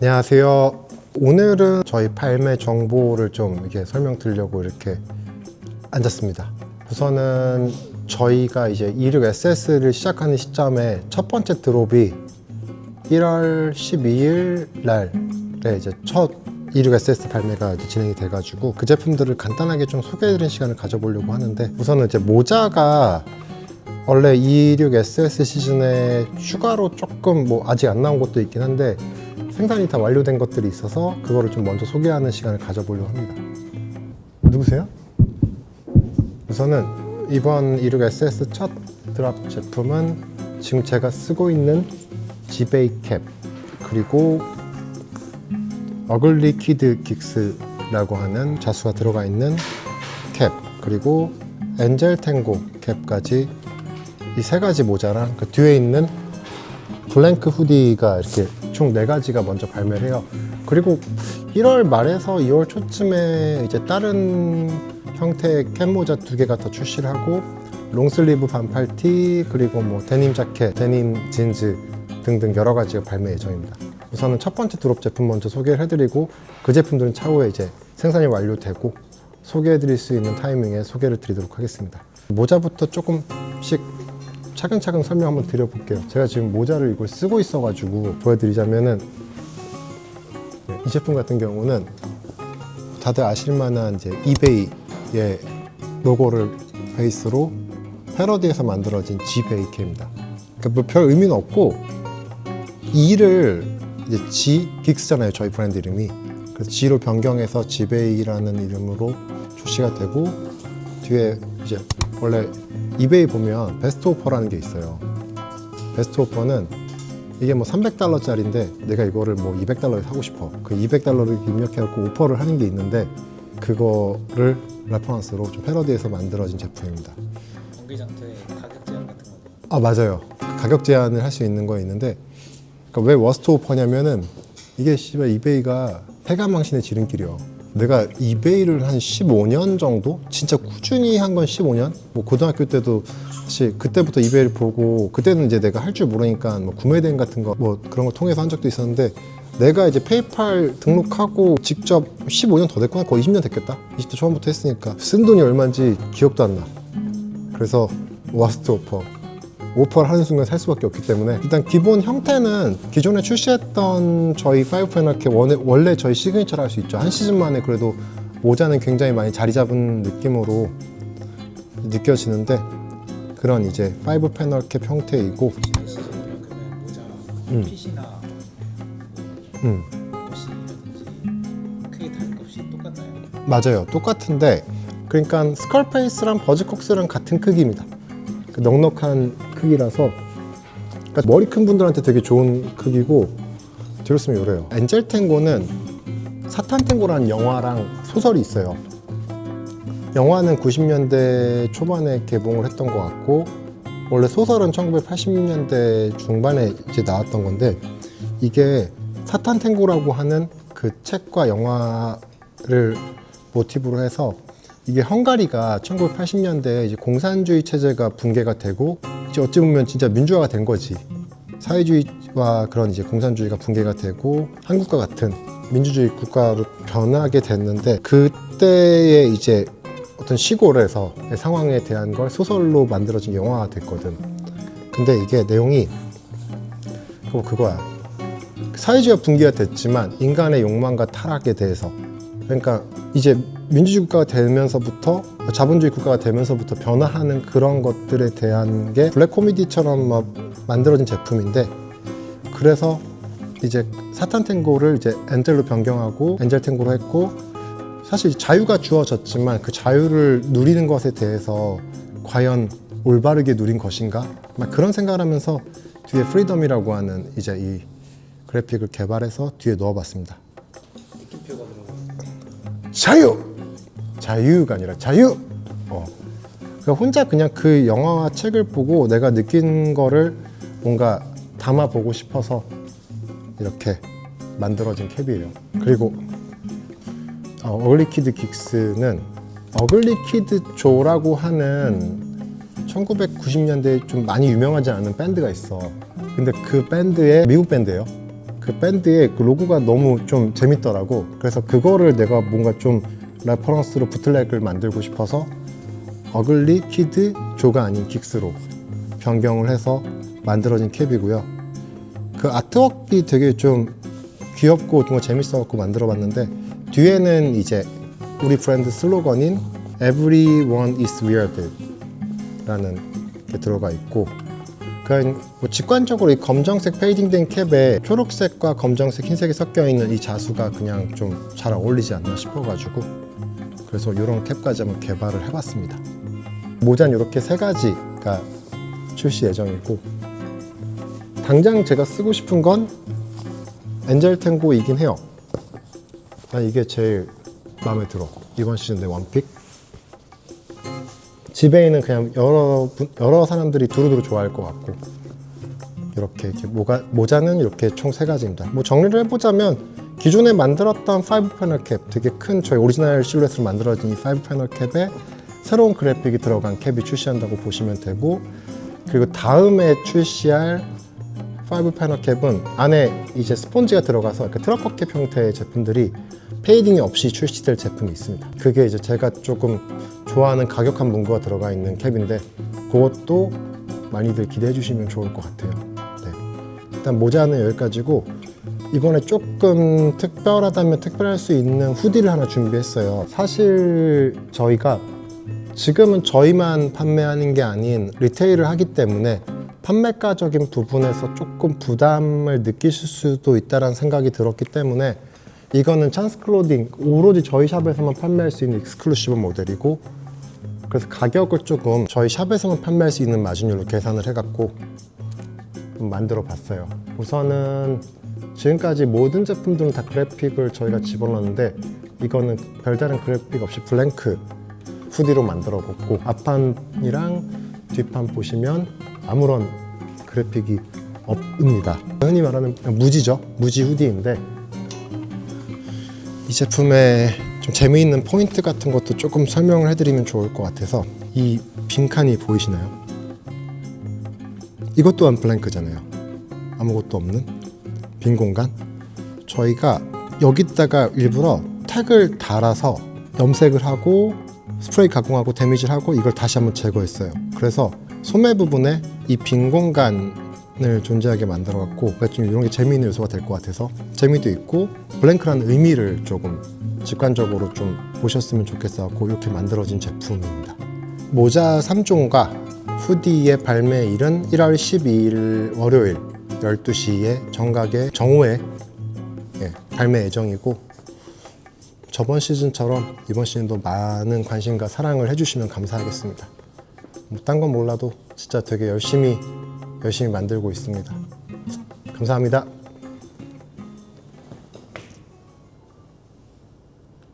안녕하세요. 오늘은 저희 발매 정보를 좀 이렇게 설명드리려고 이렇게 앉았습니다. 우선은 저희가 이제 26 SS를 시작하는 시점에 첫 번째 드롭이 1월 12일 날에 이제 첫 26 SS 발매가 이제 진행이 돼가지고 그 제품들을 간단하게 좀 소개해드리는 시간을 가져보려고 하는데 우선은 이제 모자가 원래 26 SS 시즌에 추가로 조금 뭐 아직 안 나온 것도 있긴 한데 생산이 다 완료된 것들이 있어서 그거를 좀 먼저 소개하는 시간을 가져보려고 합니다. 누구세요? 우선은 이번 26 SS 첫 드랍 제품은 지금 제가 쓰고 있는 지베이 캡 그리고 어글리 키드 긱스라고 하는 자수가 들어가 있는 캡 그리고 엔젤 탱고 캡까지 이 세 가지 모자랑 그 뒤에 있는 블랭크 후디가 이렇게 총 네 가지가 먼저 발매를 해요. 그리고 1월 말에서 2월 초쯤에 이제 다른 형태의 캡 모자 두 개가 더 출시를 하고 롱슬리브 반팔티 그리고 뭐 데님 자켓, 데님 진즈 등등 여러 가지가 발매 예정입니다. 우선은 첫 번째 드롭 제품 먼저 소개를 해드리고 그 제품들은 차후에 이제 생산이 완료되고 소개해드릴 수 있는 타이밍에 소개를 드리도록 하겠습니다. 모자부터 조금씩 차근차근 설명 한번 드려볼게요. 제가 지금 모자를 이걸 쓰고 있어 가지고 보여드리자면은 네, 이 제품 같은 경우는 다들 아실만한 이제 이베이의 로고를 베이스로 패러디에서 만들어진 지베이케입니다. 그러니까 뭐별 의미는 없고 이를 이제 G 긱스잖아요 저희 브랜드 이름이 그래서 G로 변경해서 지베이라는 이름으로 출시가 되고 뒤에 이제 원래 이베이 보면 베스트 오퍼라는 게 있어요. 베스트 오퍼는 이게 뭐 300달러짜리인데 내가 이거를 뭐 200달러에 사고 싶어. 그 200달러를 입력해갖고 오퍼를 하는 게 있는데 그거를 레퍼런스로 좀 패러디해서 만들어진 제품입니다. 공기장터에 가격 제한 같은 거 아 맞아요. 가격 제한을 할 수 있는 거 있는데 그러니까 왜 워스트 오퍼냐면은 이게 씨발 이베이가 폐가망신의 지름길이요. 내가 이베이를 한 15년 정도 진짜 꾸준히 한 건 15년. 뭐 고등학교 때도 사실 그때부터 이베이를 보고 그때는 이제 내가 할 줄 모르니까 뭐 구매된 같은 거 뭐 그런 거 통해서 한 적도 있었는데 내가 이제 페이팔 등록하고 직접 15년 더 됐구나 거의 20년 됐겠다 20대 초반부터 했으니까 쓴 돈이 얼마인지 기억도 안 나. 그래서 워스트 오퍼 오퍼를 하는 순간 살 수밖에 없기 때문에 일단 기본 형태는 기존에 출시했던 저희 파이브 패널캡 원래, 저희 시그니처를 할 수 있죠 한 시즌 만에 그래도 모자는 굉장히 많이 자리 잡은 느낌으로 느껴지는데 그런 이제 파이브 패널캡 형태이고 음. 핏이나 음, 크게 것 없이 똑같나요? 맞아요 똑같은데 그러니까 스컬페이스랑 버즈콕스랑 같은 크기입니다 그 넉넉한 크기라서 그러니까 머리 큰 분들한테 되게 좋은 크기고 쓰면 요래요. 엔젤 탱고는 사탄 탱고라는 영화랑 소설이 있어요. 영화는 90년대 초반에 개봉을 했던 것 같고 원래 소설은 1980년대 중반에 이제 나왔던 건데 이게 사탄 탱고라고 하는 그 책과 영화를 모티브로 해서 이게 헝가리가 1980년대에 이제 공산주의 체제가 붕괴가 되고 이제 어찌 보면 진짜 민주화가 된 거지. 사회주의와 그런 이제 공산주의가 붕괴가 되고 한국과 같은 민주주의 국가로 변하게 됐는데 그때의 이제 어떤 시골에서 상황에 대한 걸 소설로 만들어진 영화가 됐거든. 근데 이게 내용이 그거 그거야. 사회주의가 붕괴가 됐지만 인간의 욕망과 타락에 대해서 그러니까 이제 민주주의 국가가 되면서부터 자본주의 국가가 되면서부터 변화하는 그런 것들에 대한 게 블랙 코미디처럼 막 만들어진 제품인데 그래서 이제 사탄 탱고를 이제 엔젤로 변경하고 엔젤 탱고로 했고 사실 자유가 주어졌지만 그 자유를 누리는 것에 대해서 과연 올바르게 누린 것인가 막 그런 생각을 하면서 뒤에 프리덤이라고 하는 이제 이 그래픽을 개발해서 뒤에 넣어봤습니다. 자유! 자유가 아니라 자유! 어. 그러니까 혼자 그냥 그 영화와 책을 보고 내가 느낀 거를 뭔가 담아보고 싶어서 이렇게 만들어진 캡이에요. 그리고 어, 어글리 키드 긱스는 어글리 키드 조라고 하는 1990년대에 좀 많이 유명하지 않은 밴드가 있어. 근데 그 밴드의 미국 밴드예요. 그 밴드의 그 로고가 너무 좀 재밌더라고. 그래서 그거를 내가 뭔가 좀 레퍼런스로 부틀렉을 만들고 싶어서 어글리 키드 조가 아닌 긱스로 변경을 해서 만들어진 캡이고요. 그 아트웍이 되게 좀 귀엽고 정말 재밌어갖고 만들어봤는데 뒤에는 이제 우리 브랜드 슬로건인 Everyone is weird 라는 게 들어가 있고 그냥 뭐 직관적으로 이 검정색 페이딩된 캡에 초록색과 검정색, 흰색이 섞여 있는 이 자수가 그냥 좀 잘 어울리지 않나 싶어가지고 그래서 이런 캡까지 한번 개발을 해봤습니다. 모자는 이렇게 세 가지가 출시 예정이고 당장 제가 쓰고 싶은 건 엔젤 탱고이긴 해요. 난 이게 제일 마음에 들어. 이번 시즌 내 원픽. 집에 있는 그냥 여러 분- 여러 사람들이 두루두루 좋아할 것 같고 이렇게, 이렇게 모가, 모자는 이렇게 총 세 가지입니다. 뭐 정리를 해보자면 기존에 만들었던 5 패널 캡 되게 큰 저희 오리지널 실루엣으로 만들어진 이5 패널 캡에 새로운 그래픽이 들어간 캡이 출시한다고 보시면 되고 그리고 다음에 출시할 5 패널 캡은 안에 이제 스폰지가 들어가서 그 트러커 캡 형태의 제품들이 페이딩이 없이 출시될 제품이 있습니다. 그게 이제 제가 조금 좋아하는 가격한 문구가 들어가 있는 캡인데 그것도 많이들 기대해 주시면 좋을 것 같아요. 네. 일단 모자는 여기까지고 이번에 조금 특별하다면 특별할 수 있는 후디를 하나 준비했어요. 사실 저희가 지금은 저희만 판매하는 게 아닌 리테일을 하기 때문에 판매가적인 부분에서 조금 부담을 느끼실 수도 있다는 생각이 들었기 때문에 이거는 찬스 클로딩 오로지 저희 샵에서만 판매할 수 있는 익스클루시브 모델이고 그래서 가격을 조금 저희 샵에서만 판매할 수 있는 마진율로 계산을 해갖고 만들어 봤어요. 우선은 지금까지 모든 제품들은 다 그래픽을 저희가 집어넣었는데 이거는 별다른 그래픽 없이 블랭크 후디로 만들어 봤고 앞판이랑 뒷판 보시면 아무런 그래픽이 없습니다. 흔히 말하는 무지죠. 무지 후디인데 이 제품의 좀 재미있는 포인트 같은 것도 조금 설명을 해드리면 좋을 것 같아서 이 빈칸이 보이시나요? 이것 또한 블랭크잖아요. 아무것도 없는 빈 공간. 저희가 여기다가 일부러 택을 달아서 염색을 하고 스프레이 가공하고 데미지를 하고 이걸 다시 한번 제거했어요. 그래서 소매 부분에 이 빈 공간 을 존재하게 만들어 갖고 좀 이런 게 재미있는 요소가 될 것 같아서 재미도 있고 블랭크라는 의미를 조금 직관적으로 좀 보셨으면 좋겠어 갖고 이렇게 만들어진 제품입니다. 모자 3종과 후디의 발매일은 1월 12일 월요일 12시에 정각의 정오에 예, 발매 예정이고 저번 시즌처럼 이번 시즌도 많은 관심과 사랑을 해주시면 감사하겠습니다. 뭐 딴 건 몰라도 진짜 되게 열심히 열심히 만들고 있습니다. 감사합니다.